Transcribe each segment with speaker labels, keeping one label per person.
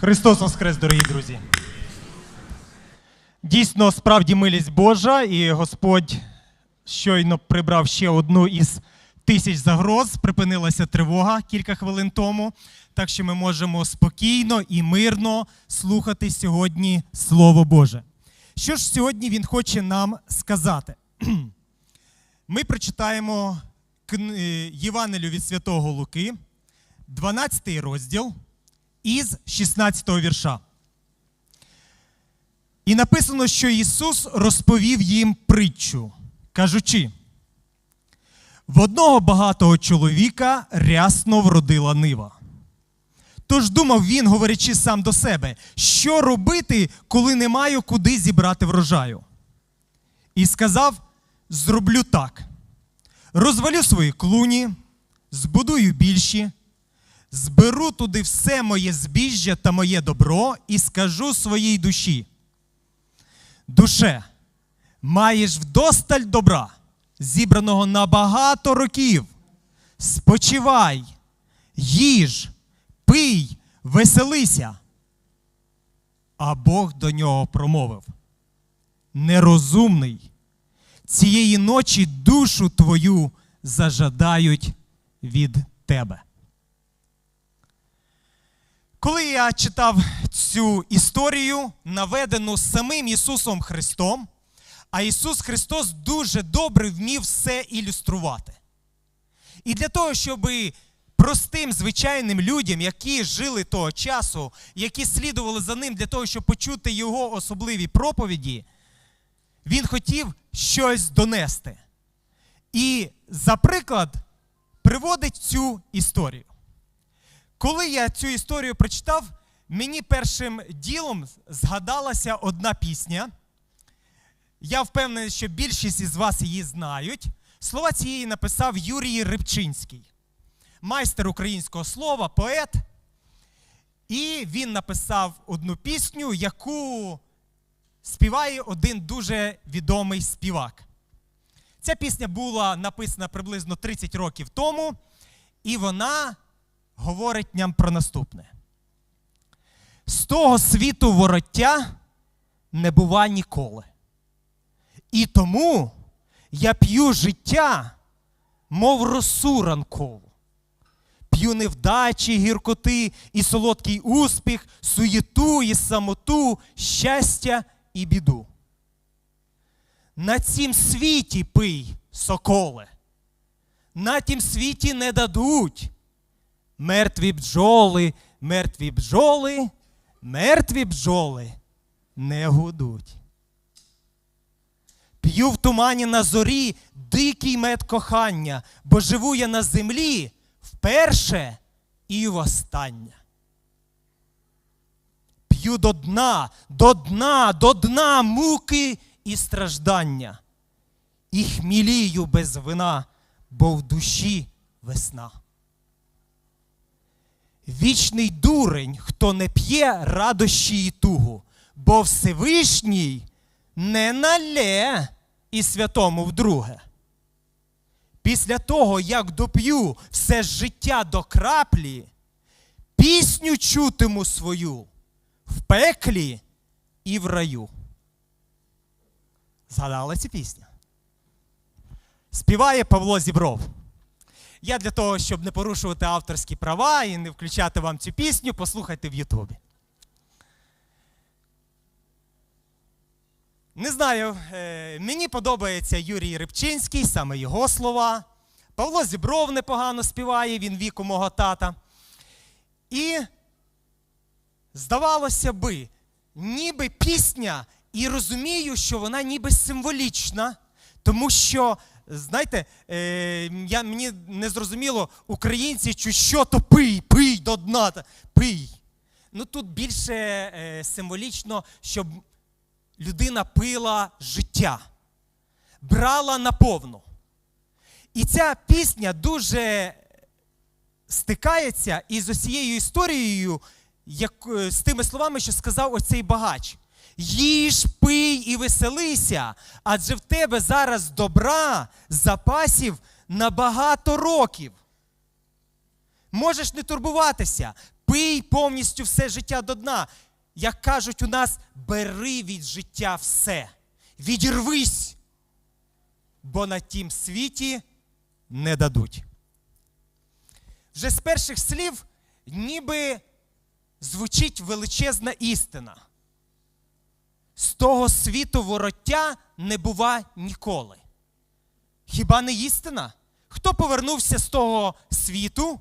Speaker 1: Христос Воскрес, дорогі друзі. Дійсно, справді милість Божа, і Господь щойно прибрав ще одну із тисяч загроз. Припинилася тривога кілька хвилин тому. Так що ми можемо спокійно і мирно слухати сьогодні Слово Боже. Що ж сьогодні Він хоче нам сказати? Ми прочитаємо Євангелію від Святого Луки, 12 розділ із 16 вірша. І написано, що Ісус розповів їм притчу, кажучи: в одного багатого чоловіка рясно вродила нива. Тож думав він, говорячи сам до себе, що робити, коли не маю куди зібрати врожаю. І сказав: зроблю так: розвалю свої клуні, збудую більші, зберу туди все моє збіжжя та моє добро і скажу своїй душі. Душе, маєш вдосталь добра, зібраного на багато років. Спочивай, їж, пий, веселися. А Бог до нього промовив: Нерозумний, цієї ночі душу твою зажадають від тебе. Коли я читав цю історію, наведену самим Ісусом Христом, а Ісус Христос дуже добре вмів все ілюструвати. І для того, щоб простим звичайним людям, які жили того часу, які слідували за ним для того, щоб почути його особливі проповіді, він хотів щось донести. І, за приклад, приводить цю історію. Коли я цю історію прочитав, мені першим ділом згадалася одна пісня. Я впевнений, що більшість із вас її знають. Слова цієї написав Юрій Рибчинський, майстер українського слова, поет. І він написав одну пісню, яку співає один дуже відомий співак. Ця пісня була написана приблизно 30 років тому, і вона говорить нам про наступне: з того світу вороття не бува ніколи. І тому я п'ю життя, мов росу ранкову. П'ю невдачі, гіркоти і солодкий успіх, суєту і самоту, щастя і біду. На цім світі пий, соколе, на тім світі не дадуть. Мертві бджоли, мертві бджоли, мертві бджоли не гудуть. П'ю в тумані на зорі дикий мед кохання, бо живу я на землі вперше і востаннє. П'ю до дна, до дна, до дна муки і страждання. І хмілію без вина, бо в душі весна. Вічний дурень, хто не п'є радощі і тугу, бо Всевишній не налє і святому вдруге. Після того, як доп'ю все життя до краплі, пісню чутиму свою в пеклі і в раю. Згадала ця пісня? Співає Павло Зібров. Я для того, щоб не порушувати авторські права і не включати вам цю пісню, послухайте в Ютубі. Не знаю, е, мені подобається Юрій Рибчинський, саме його слова. Павло Зібров непогано співає, він віку мого тата. І, здавалося би, ніби пісня, і розумію, що вона ніби символічна, тому що, знаєте, е, я, мені не зрозуміло, українці, чи що то пий, пий до дна, пий. Ну тут більше е, символічно, щоб людина пила життя, брала наповну. І ця пісня дуже стикається із усією історією, як, е, з тими словами, що сказав оцей багач. Їж, пий і веселися, адже в тебе зараз добра, запасів на багато років. Можеш не турбуватися, пий повністю все життя до дна. Як кажуть у нас, бери від життя все, відірвись, бо на тім світі не дадуть. Вже з перших слів ніби звучить величезна істина. З того світу вороття не бува ніколи. Хіба не істина? Хто повернувся з того світу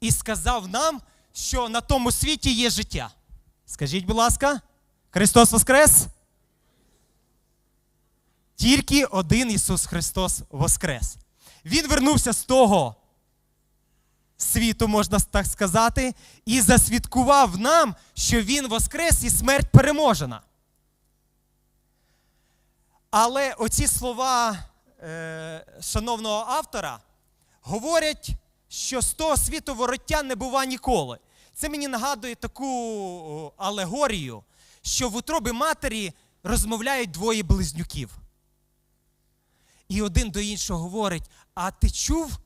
Speaker 1: і сказав нам, що на тому світі є життя? Скажіть, будь ласка, Христос Воскрес? Тільки один Ісус Христос Воскрес. Він вернувся з того світу, можна так сказати, і засвідкував нам, що Він Воскрес і смерть переможена. Але оці слова е, шановного автора говорять, що з того світу вороття не бува ніколи. Це мені нагадує таку алегорію, що в утробі матері розмовляють двоє близнюків. І один до іншого говорить: А ти чув,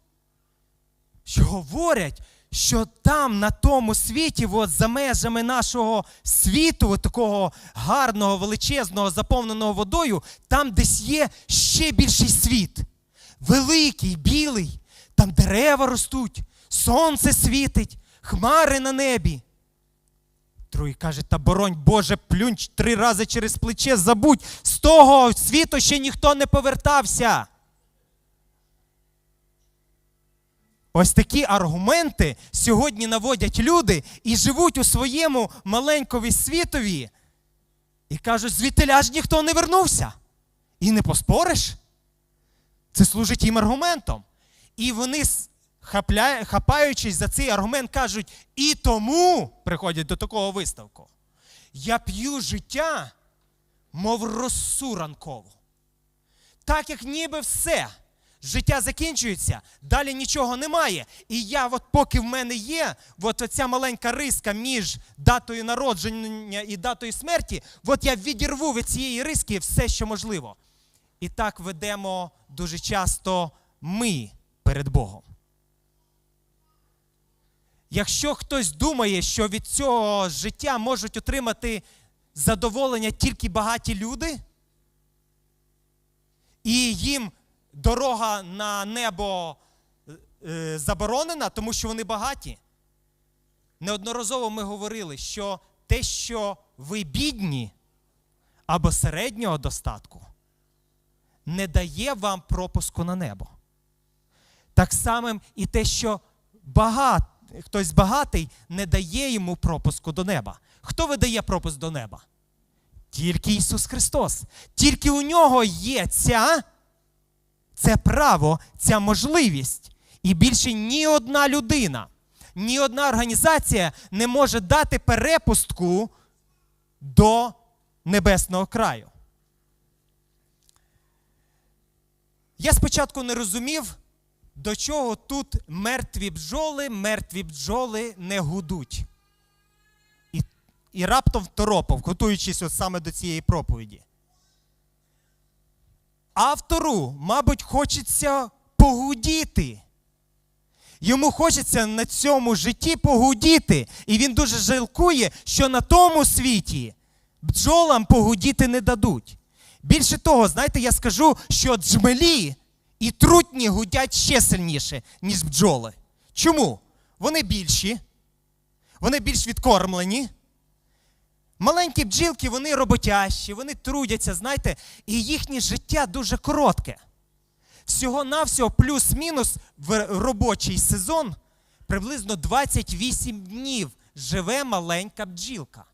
Speaker 1: що говорять, що там, на тому світі, от за межами нашого світу, от такого гарного, величезного, заповненого водою, там десь є ще більший світ. Великий, білий, там дерева ростуть, сонце світить, хмари на небі. Другий каже, та боронь Боже, плюнь три рази через плече, забудь, з того світу ще ніхто не повертався. Ось такі аргументи сьогодні наводять люди і живуть у своєму маленькові світові. І кажуть, звідтиля ж ніхто не вернувся. І не поспориш. Це служить їм аргументом. І вони, хапаючись за цей аргумент, кажуть, і тому приходять до такого виставку. Я п'ю життя, мов росу ранкову. Так як ніби все. Життя закінчується, далі нічого немає. І я, от поки в мене є, от оця маленька риска між датою народження і датою смерті, от я відірву від цієї риски все, що можливо. І так ведемо дуже часто ми перед Богом. Якщо хтось думає, що від цього життя можуть отримати задоволення тільки багаті люди, і їм дорога на небо е, заборонена, тому що вони багаті. Неодноразово ми говорили, що те, що ви бідні або середнього достатку, не дає вам пропуску на небо. Так само і те, що багат, хтось багатий, не дає йому пропуску до неба. Хто видає пропуск до неба? Тільки Ісус Христос. Тільки у нього є ця, це право, ця можливість. І більше ні одна людина, ні одна організація не може дати перепустку до небесного краю. Я спочатку не розумів, до чого тут мертві бджоли, мертві бджоли не гудуть. І, і раптом второпав, готуючись от саме до цієї проповіді. Автору, мабуть, хочеться погудіти. Йому хочеться на цьому житті погудіти. І він дуже жалкує, що на тому світі бджолам погудіти не дадуть. Більше того, знаєте, я скажу, що джмелі і трутні гудять ще сильніше, ніж бджоли. Чому? Вони більші, вони більш відкормлені. Маленькі бджілки, вони роботящі, вони трудяться, знаєте, і їхнє життя дуже коротке. Всього-навсього плюс-мінус в робочий сезон приблизно 28 днів живе маленька бджілка.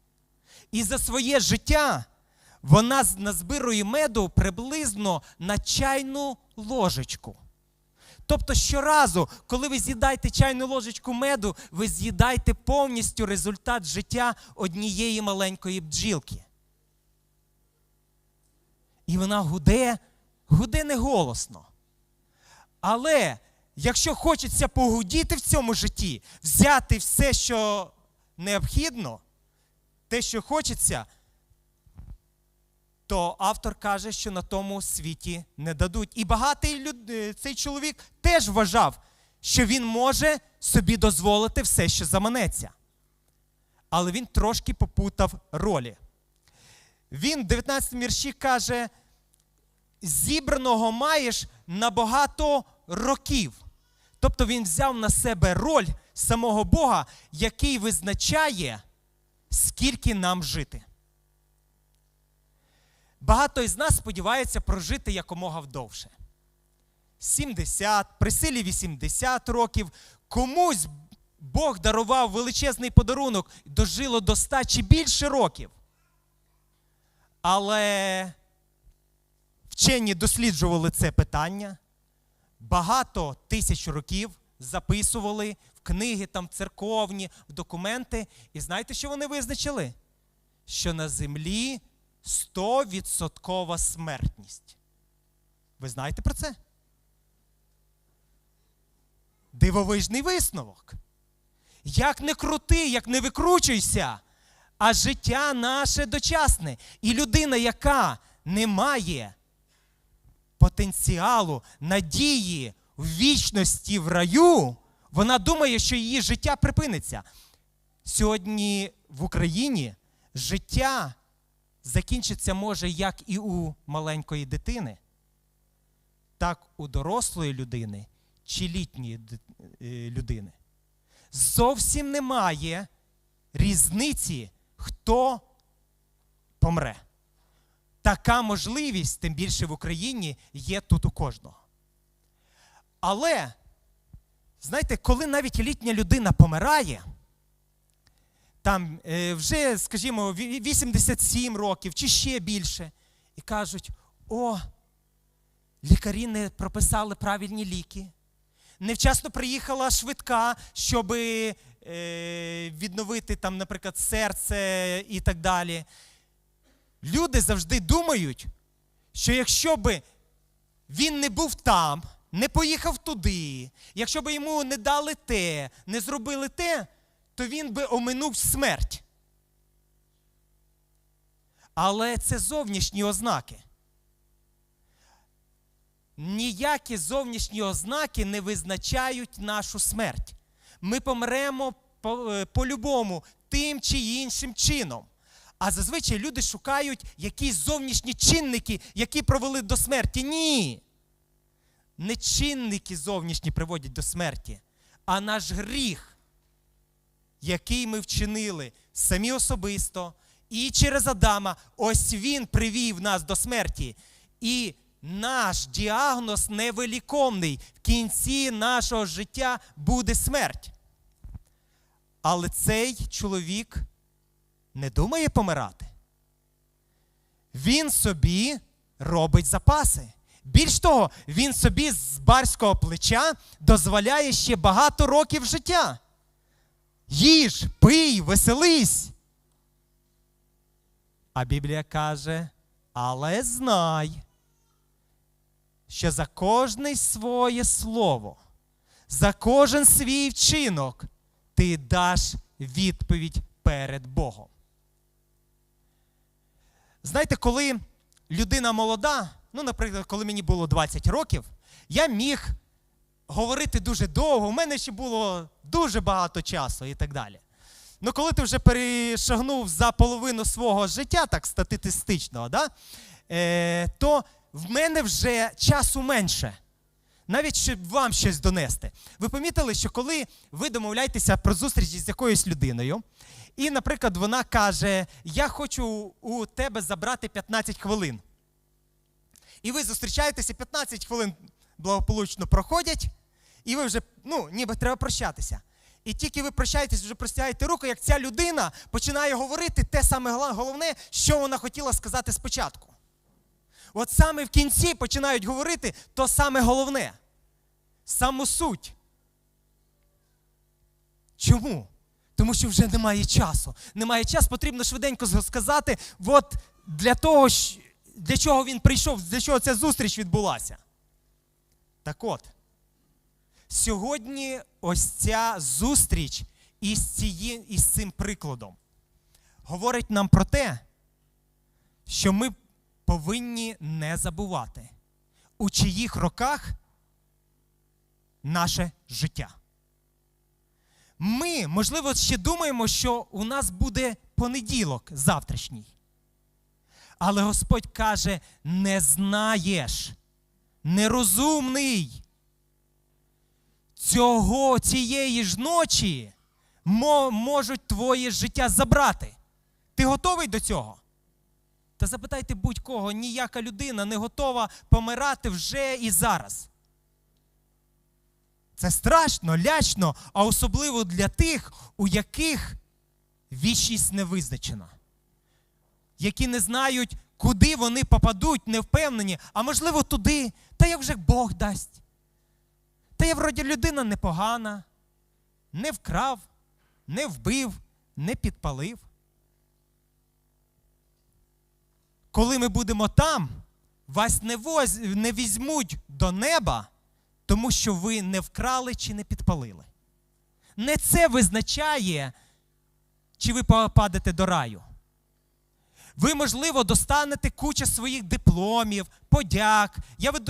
Speaker 1: І за своє життя вона назбирує меду приблизно на чайну ложечку. Тобто щоразу, коли ви з'їдаєте чайну ложечку меду, ви з'їдаєте повністю результат життя однієї маленької бджілки. І вона гуде, гуде не голосно. Але якщо хочеться погудіти в цьому житті, взяти все, що необхідно, те, що хочеться, то автор каже, що на тому світі не дадуть. І багатий люд... е, цей чоловік теж вважав, що він може собі дозволити все, що заманеться. Але він трошки попутав ролі. Він в 19 вірші каже: зібраного маєш на багато років. Тобто він взяв на себе роль самого Бога, який визначає, скільки нам жити. Багато із нас сподівається прожити якомога вдовше. 70, при силі 80 років. Комусь Бог дарував величезний подарунок, дожило до 100 чи більше років. Але вчені досліджували це питання. Багато тисяч років записували в книги там церковні, в документи. І знаєте, що вони визначили? Що на землі 100% смертність. Ви знаєте про це? Дивовижний висновок. Як не крути, як не викручуйся, а життя наше дочасне. І людина, яка не має потенціалу, надії в вічності в раю, вона думає, що її життя припиниться. Сьогодні в Україні життя закінчиться може як і у маленької дитини, так у дорослої людини чи літньої е, людини. Зовсім немає різниці, хто помре. Така можливість, тим більше в Україні, є тут у кожного. Але, знаєте, коли навіть літня людина помирає, там е, вже, скажімо, 87 років чи ще більше, і кажуть: о, лікарі не прописали правильні ліки. Невчасно приїхала швидка, щоб е, відновити там, наприклад, серце і так далі. Люди завжди думають, що якщо би він не був там, не поїхав туди, якщо б йому не дали те, не зробили те, то він би оминув смерть. Але це зовнішні ознаки. Ніякі зовнішні ознаки не визначають нашу смерть. Ми помремо по- е, по-любому тим чи іншим чином. А зазвичай люди шукають якісь зовнішні чинники, які провели до смерті. Ні. Не чинники зовнішні приводять до смерті, а наш гріх, який ми вчинили самі особисто і через Адама, ось він привів нас до смерті. І наш діагноз невиліковний. В кінці нашого життя буде смерть. Але цей чоловік не думає помирати. Він собі робить запаси. Більш того, він собі з барського плеча дозволяє ще багато років життя. Їж, пий, веселись. А Біблія каже: але знай, що за кожне своє слово, за кожен свій вчинок ти даш відповідь перед Богом. Знаєте, коли людина молода, ну, наприклад, коли мені було 20 років, я міг говорити дуже довго, у мене ще було дуже багато часу і так далі. Ну, коли ти вже перешагнув за половину свого життя, так статистичного, да, е, то в мене вже часу менше. Навіть щоб вам щось донести. Ви помітили, що коли ви домовляєтеся про зустріч з якоюсь людиною, і, наприклад, вона каже: Я хочу у тебе забрати 15 хвилин. І ви зустрічаєтеся, 15 хвилин благополучно проходять, і ви вже, ну, ніби треба прощатися. І тільки ви прощаєтесь, вже простягаєте руку, як ця людина починає говорити те саме головне, що вона хотіла сказати спочатку. От саме в кінці починають говорити то саме головне, саму суть. Чому? Тому що вже немає часу. Немає часу, потрібно швиденько сказати, от для того, для чого він прийшов, для чого ця зустріч відбулася. Так от, сьогодні ось ця зустріч із, цією, із цим прикладом говорить нам про те, що ми повинні не забувати, у чиїх руках наше життя. Ми, можливо, ще думаємо, що у нас буде понеділок завтрашній. Але Господь каже: не знаєш, нерозумний. Цього цієї ж ночі можуть твоє життя забрати. Ти готовий до цього? Та запитайте будь-кого, ніяка людина не готова помирати вже і зараз. Це страшно, лячно, а особливо для тих, у яких вічність не визначена, які не знають, куди вони попадуть, не впевнені, а можливо туди, та як вже Бог дасть. Та я вроді людина непогана, не вкрав, не вбив, не підпалив. Коли ми будемо там, вас не, воз, не візьмуть до неба, тому що ви не вкрали чи не підпалили. Не це визначає, чи ви попадете до раю. Ви, можливо, достанете кучу своїх дипломів, подяк,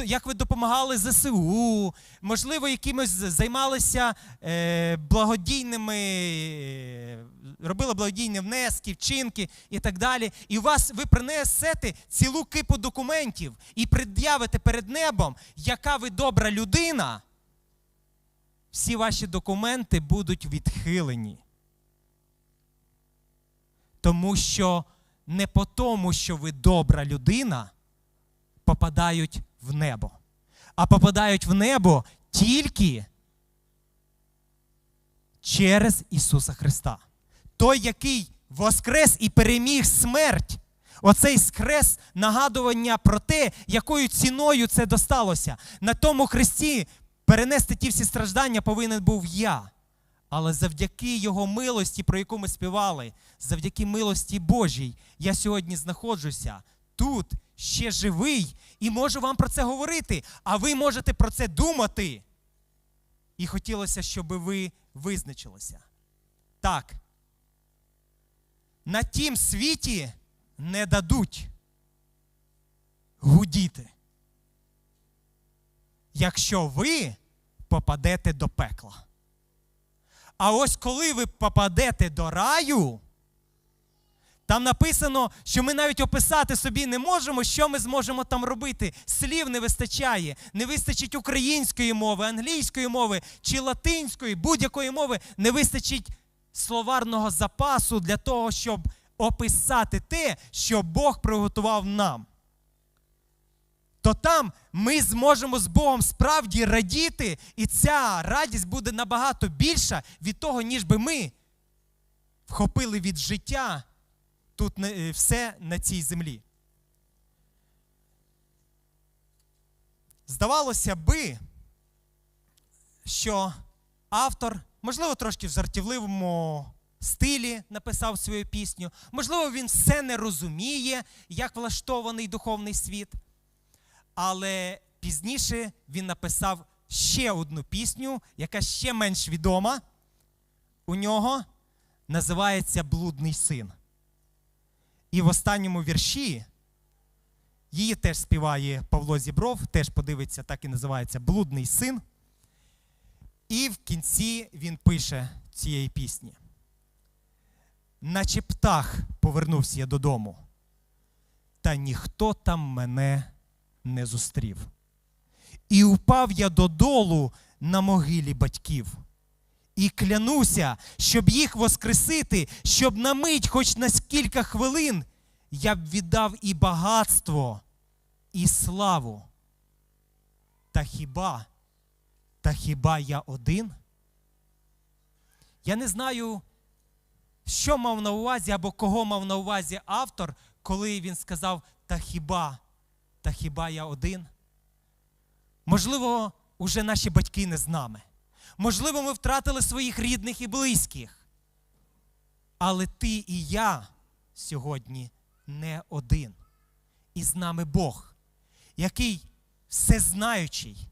Speaker 1: як ви допомагали ЗСУ, можливо, якимось займалися е, благодійними, е, робили благодійні внески, вчинки і так далі. І вас ви принесете цілу кипу документів і пред'явите перед небом, яка ви добра людина. Всі ваші документи будуть відхилені. Тому що не по тому, що ви добра людина, попадають в небо, а попадають в небо тільки через Ісуса Христа. Той, який воскрес і переміг смерть. Оцей скрес нагадування про те, якою ціною це досталося. На тому хресті перенести ті всі страждання повинен був я. Але завдяки Його милості, про яку ми співали, завдяки милості Божій, я сьогодні знаходжуся тут, ще живий, і можу вам про це говорити. А ви можете про це думати. І хотілося, щоб ви визначилися. Так. На тім світі не дадуть гудіти. Якщо ви попадете до пекла. А ось коли ви попадете до раю, там написано, що ми навіть описати собі не можемо, що ми зможемо там робити. Слів не вистачає. Не вистачить української мови, англійської мови чи латинської, будь-якої мови, не вистачить словарного запасу для того, щоб описати те, що Бог приготував нам. То там ми зможемо з Богом справді радіти, і ця радість буде набагато більша від того, ніж би ми вхопили від життя тут е, все на цій землі. Здавалося би, що автор, можливо, трошки в жартівливому стилі написав свою пісню, можливо, він все не розуміє, як влаштований духовний світ. Але пізніше він написав ще одну пісню, яка ще менш відома. У нього називається Блудний син. І в останньому вірші її теж співає Павло Зібров, теж подивиться, так і називається Блудний син. І в кінці він пише цієї пісні. Наче птах повернувся я додому, та ніхто там мене не зустрів. І упав я додолу на могилі батьків. І клянуся, щоб їх воскресити, щоб на мить, хоч на кілька хвилин, я б віддав і багатство, і славу. Та хіба, та хіба я один? Я не знаю, що мав на увазі або кого мав на увазі автор, коли він сказав та хіба, та хіба я один? Можливо, уже наші батьки не з нами. Можливо, ми втратили своїх рідних і близьких. Але ти і я сьогодні не один. І з нами Бог, який всезнаючий,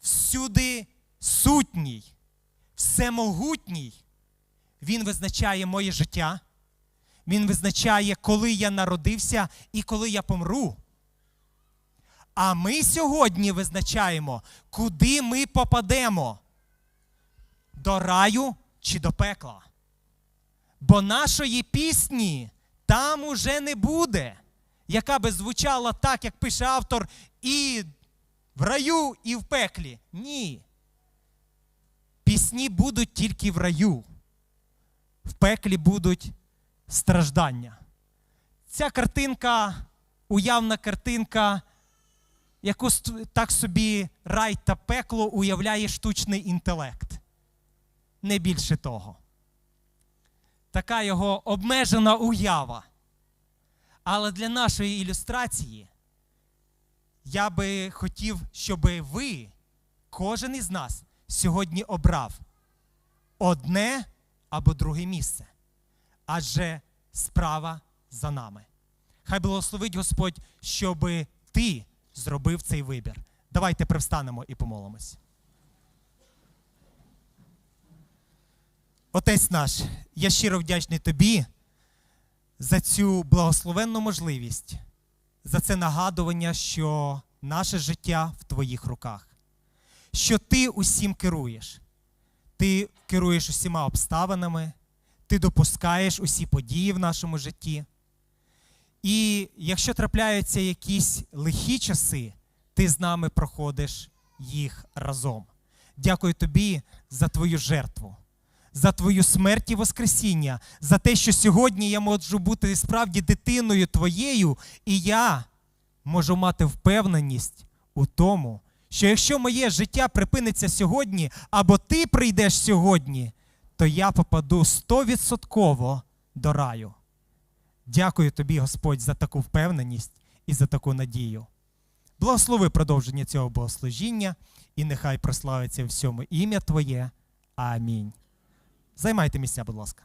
Speaker 1: всюди сутній, всемогутній. Він визначає моє життя. Він визначає, коли я народився і коли я помру. А ми сьогодні визначаємо, куди ми попадемо. до раю чи до пекла. Бо нашої пісні там уже не буде, яка би звучала так, як пише автор, і в раю, і в пеклі. Ні. Пісні будуть тільки в раю. В пеклі будуть страждання. Ця картинка, уявна картинка, яку так собі рай та пекло уявляє штучний інтелект. Не більше того. Така його обмежена уява. Але для нашої ілюстрації я би хотів, щоб ви, кожен із нас, сьогодні обрав одне або друге місце. Адже справа за нами. Хай благословить Господь, щоб ти зробив цей вибір. Давайте привстанемо і помолимось. Отець наш, я щиро вдячний тобі за цю благословенну можливість, за це нагадування, що наше життя в твоїх руках, що ти усім керуєш. Ти керуєш усіма обставинами, ти допускаєш усі події в нашому житті. І якщо трапляються якісь лихі часи, ти з нами проходиш їх разом. Дякую тобі за твою жертву, за твою смерть і Воскресіння, за те, що сьогодні я можу бути справді дитиною твоєю, і я можу мати впевненість у тому, що якщо моє життя припиниться сьогодні, або ти прийдеш сьогодні, то я попаду стовідсотково до раю. Дякую тобі, Господь, за таку впевненість і за таку надію. Благослови продовження цього богослужіння, і нехай прославиться всьому ім'я Твоє. Амінь. Займайте місця, будь ласка.